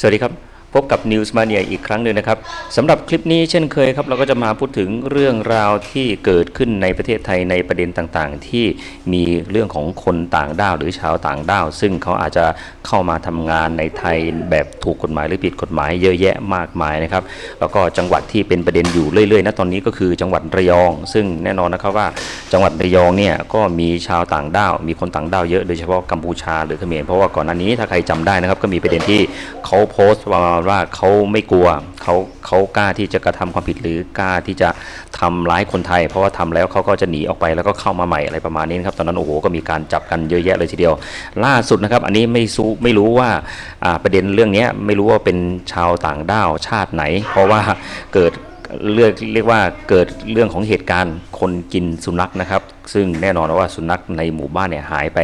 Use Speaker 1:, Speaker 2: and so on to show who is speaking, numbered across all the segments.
Speaker 1: สวัสดีครับ พบกับ News Mania อีกครั้งหนึ่งนะครับสำหรับคลิปนี้เช่นเคยครับเราก็จะมาพูดถึงเรื่องราวที่เกิดขึ้นในประเทศไทยในประเด็นต่างๆ ที่มีเรื่องของคนต่างด้าวหรือชาวต่างด้าว ซึ่งเขาอาจจะเข้ามาทำงานในไทยแบบถูกกฎหมายหรือผิดกฎหมายเยอะแยะมากมายนะครับแล้วก็จังหวัดที่เป็นประเด็นอยู่เรื่อยๆนะตอนนี้ก็คือจังหวัดระยอง ซึ่งแน่นอนนะครับว่าจังหวัดระยองเนี่ยก็มีชาวต่างด้าว มีคนต่างด้าวเยอะโดยเฉพาะกัมพูชาหรือเขมรเพราะว่าก่อนหน้านี้ถ้าใครจำได้นะครับก็มีประเด็นที่เขาโพสต์ประมาณว่าเขาไม่กลัวเขาเขากล้าที่จะกระทำความผิดหรือกล้าที่จะทำร้ายคนไทย เพราะว่าทำแล้วเขาก็จะหนีออกไปแล้วก็เข้ามาใหม่อะไรประมาณนี้นครับตอนนั้นโอ้โหก็มีการจับกันเยอะแยะเลยทีเดียว ล่าสุดนะครับ อันนี้ไม่ซู้ไม่รู้ว่าประเด็นเรื่องนี้ไม่รู้ว่าเป็นชาวต่างด้าวชาติไหน เพราะว่าเกิด เรียกเรียกว่าเกิดเรื่องของเหตุการณ์คนกินสุนัขนะครับ ซึ่งแน่นอนว่าสุนัขในหมู่บ้านเนี่ยหายไป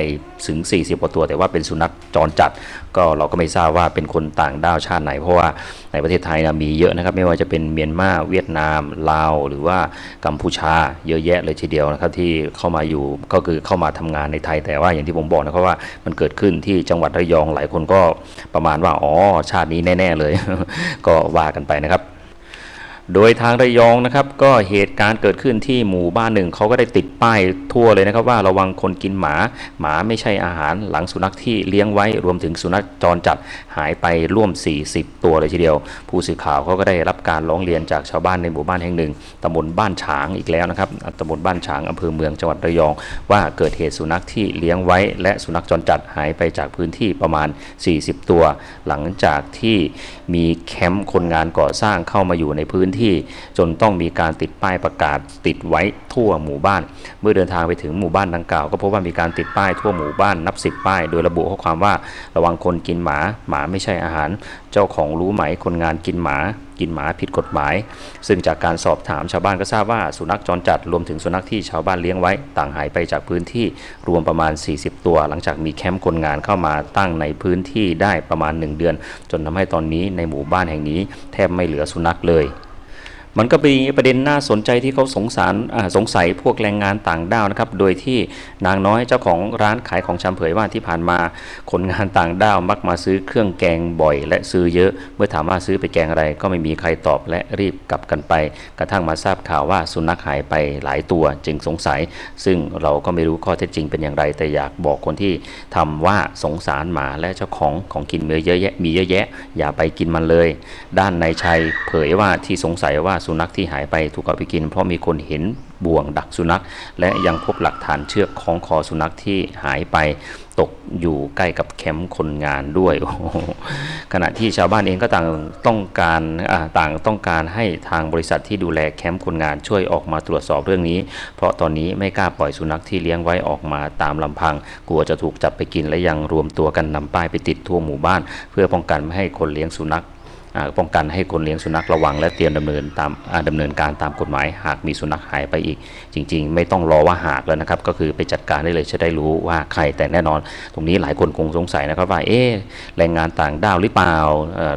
Speaker 1: ถึง 40กว่าตัว แต่ว่าเป็นสุนัขจรจัด ก็เราก็ไม่ทราบว่าเป็นคนต่างด้าวชาติไหน เพราะว่าในประเทศไทยนะมีเยอะนะครับ ไม่ว่าจะเป็นเมียนมาเวียดนามลาว หรือว่ากัมพูชาเยอะแยะเลยทีเดียวนะครับ ที่เข้ามาอยู่ก็คือเข้ามาทำงานในไทย แต่ว่าอย่างที่ผมบอกนะครับว่ามันเกิดขึ้นที่จังหวัดระยองหลายคนก็ประมาณว่าอ๋อชาตินี้แน่ ๆเลย ก็ว่ากันไปนะครับ โดยทางระยองนะครับ ก็เหตุการณ์เกิดขึ้นที่หมู่บ้านหนึ่งเขาก็ได้ติดป้ายทั่วเลยนะครับ ว่าระวังคนกินหมา หมาไม่ใช่อาหารหลังสุนัขที่เลี้ยงไว้รวมถึงสุนัขจรจัดหายไปร่วม 40 ตัวเลยทีเดียว ผู้สื่อข่าวเขาก็ได้รับการร้องเรียนจากชาวบ้านในหมู่บ้านแห่งหนึ่งตำบลบ้านฉางอีกแล้วนะครับตำบลบ้านฉางอำเภอเมืองจังหวัดระยอง ว่าเกิดเหตุสุนัขที่เลี้ยงไว้ และสุนัขจรจัดหายไปจากพื้นที่ประมาณ 40 ตัว หลังจากที่มีแคมป์คนงานก่อสร้างเข้ามาอยู่ในพื้นที่จนต้องมีการติดป้ายประกาศติดไว้ทั่วหมู่บ้าน เมื่อเดินทางไปถึงหมู่บ้านดังกล่าว ก็พบว่ามีการติดป้ายทั่วหมู่บ้านนับสิบป้าย โดยระบุข้อความว่าระวังคนกินหมาหมาไม่ใช่อาหาร เจ้าของรู้ไหมคนงานกินหมากินหมาผิดกฎหมาย ซึ่งจากการสอบถามชาวบ้านก็ทราบว่าสุนัขจรจัดรวมถึงสุนัขที่ชาวบ้านเลี้ยงไว้ ต่างหายไปจากพื้นที่รวมประมาณ 40 ตัว หลังจากมีแคมป์คนงานเข้ามาตั้งในพื้นที่ได้ประมาณ 1 เดือน จนทำให้ตอนนี้ในหมู่บ้านแห่งนี้ แทบไม่เหลือสุนัขเลย มันก็เป็นประเด็นน่าสนใจที่เขาสงสารสงสัยพวกแรงงานต่างด้าวนะครับ โดยที่นางน้อยเจ้าของร้านขายของชำเผยว่าที่ผ่านมาคนงานต่างด้าวมักมาซื้อเครื่องแกงบ่อย และซื้อเยอะ เมื่อถามว่าซื้อไปแกงอะไร ก็ไม่มีใครตอบและรีบกลับกันไป กระทั่งมาทราบข่าวว่าสุนัขหายไปหลายตัวจึงสงสัย ซึ่งเราก็ไม่รู้ข้อเท็จจริงเป็นอย่างไร แต่อยากบอกคนที่ทำว่าสงสารหมาและเจ้าของของกินมีเยอะแยะมีเยอะแยะ อย่าไปกินมันเลย ด้านนายชัยเผยว่าที่สงสัยว่าสุนัขที่หายไปถูกเอาไปกิน เพราะมีคนเห็นบ่วงดักสุนัข และยังพบหลักฐานเชือกคล้องคอสุนัขที่หายไปตกอยู่ใกล้กับแคมป์คนงานด้วย ขณะที่ชาวบ้านเองก็ต่างต้องการต่างต้องการให้ทางบริษัทที่ดูแลแคมป์คนงานช่วยออกมาตรวจสอบเรื่องนี้ เพราะตอนนี้ไม่กล้าปล่อยสุนัขที่เลี้ยงไว้ออกมาตามลำพัง กลัวจะถูกจับไปกินและยังรวมตัวกันนำป้ายไปติดทั่วหมู่บ้าน เพื่อป้องกันไม่ให้คนเลี้ยงสุนัข ป้องกันให้คนเลี้ยงสุนัขระวัง และเตรียมดำเนินตามอ่าดำเนินการตามกฎหมาย หากมีสุนัขหายไปอีก จริง ๆ ไม่ต้องรอว่าหากแล้วนะครับ ก็คือไปจัดการได้เลยจะได้รู้ว่าใครแต่แน่นอน ตรงนี้หลายคนคงสงสัยนะครับว่าเอ๊แรงงานต่างด้าวหรือเปล่า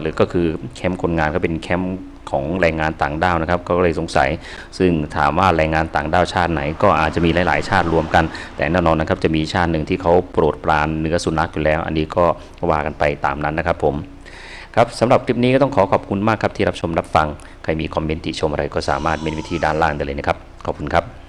Speaker 1: หรือก็คือแคมป์คนงานก็เป็นแคมป์ของแรงงานต่างด้าวนะครับ ก็เลยสงสัย ซึ่งถามว่าแรงงานต่างด้าวชาติไหน ก็อาจจะมีหลาย ๆ ชาติรวมกัน แต่แน่นอนนะครับจะมีชาติหนึ่งที่เขาโปรดปรานเนื้อสุนัขอยู่แล้ว อันนี้ก็ว่ากันไปตามนั้นนะครับผม ครับสำหรับคลิปนี้ก็ต้องขอขอบคุณมากครับที่รับชมรับฟัง ใครมีคอมเมนต์ติชมอะไรก็สามารถเมนวิธีด้านล่างได้เลยนะครับ ขอบคุณครับ